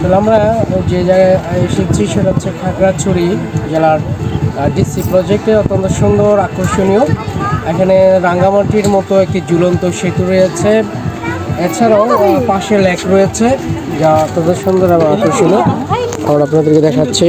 আসলে আমরা যে জায়গায় এসেছি সেটা হচ্ছে খাগড়াছড়ি জেলার ডিসি প্রজেক্টে অত্যন্ত সুন্দর, আকর্ষণীয়। এখানে রাঙ্গামাটির মতো একটি ঝুলন্ত সেতু রয়েছে। এছাড়াও পাশে লেক রয়েছে, যা অত্যন্ত সুন্দর এবং আকর্ষণীয়। আমরা আপনাদেরকে দেখাচ্ছি।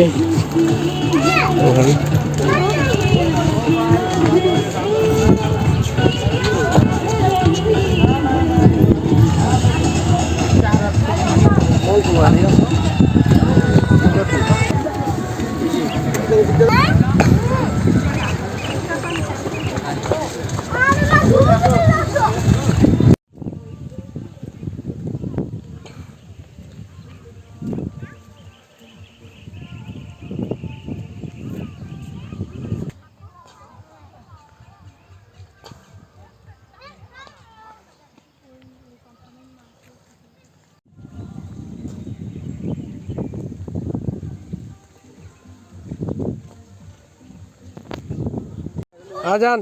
আজান।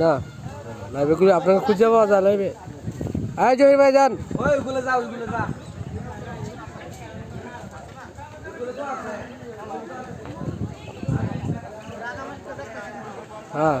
না লাইভে গুলো আপনাকে খুঁজে পাওয়া যায় লাইভে আয় জহির ভাই যান। হ্যাঁ।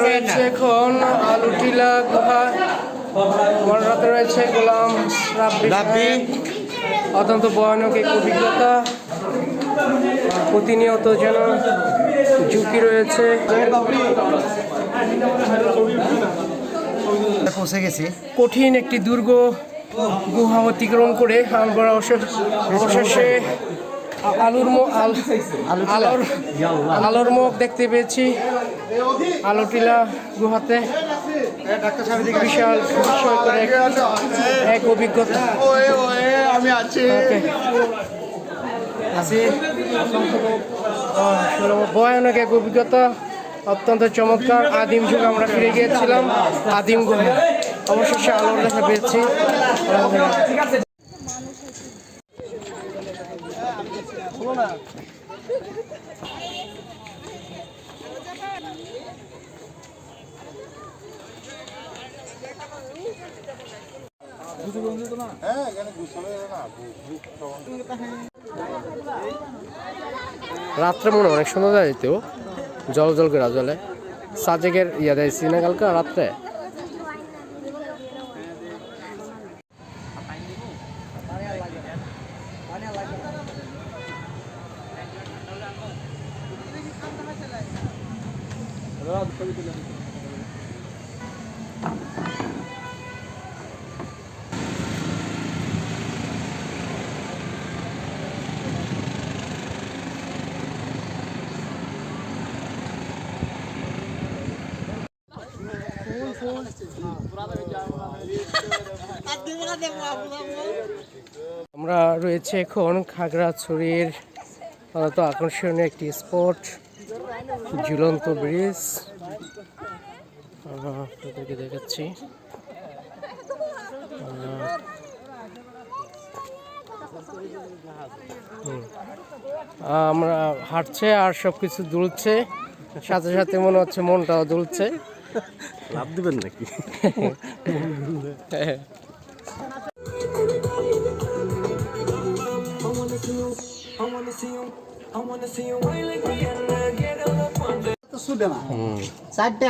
রয়েছে এখন আলুটিলা গুহা। আমার রয়েছে গোলাম রাব্বি অত্যন্ত ভয়ানক এক অভিজ্ঞতা। প্রতিনিয়ত যেন ঝুঁকি রয়েছে। পৌঁছে গেছি। কঠিন একটি দুর্গ গুহা অতিক্রম করে আমরা অবশেষ- আলুর আলোর আলোর মুখ দেখতে পেয়েছি। আলোটিলা গুহাতে বিশাল বিস্ময়কর এক- এক অভিজ্ঞতা। আমি আছি। ভয়ানক এক অভিজ্ঞতা। অত্যন্ত চমৎকার। আদিম যুগে আমরা ফিরে গিয়েছিলাম। আদিম গুহা অবশেষে আলোর দেখা পেয়েছি। রাত্রে মনে অনেক সুন্দর যায় যেতেও। জল জল করে জলে। সাজেকের ইয়া দেয় সিনে কালকা রাত্রে। আমরা রয়েছে এখন খাগড়াছড়ির অত্যন্ত আকর্ষণীয় একটি স্পট, ঝুলন্ত ব্রিজ। আপনাদেরকে দেখাচ্ছি। আমরা হাঁটছে আর সব কিছু দুলছে। সাথে সাথে মনে হচ্ছে মনটাও দুলছে। লাভ দিবেন নাকি তো শুনে না চারটে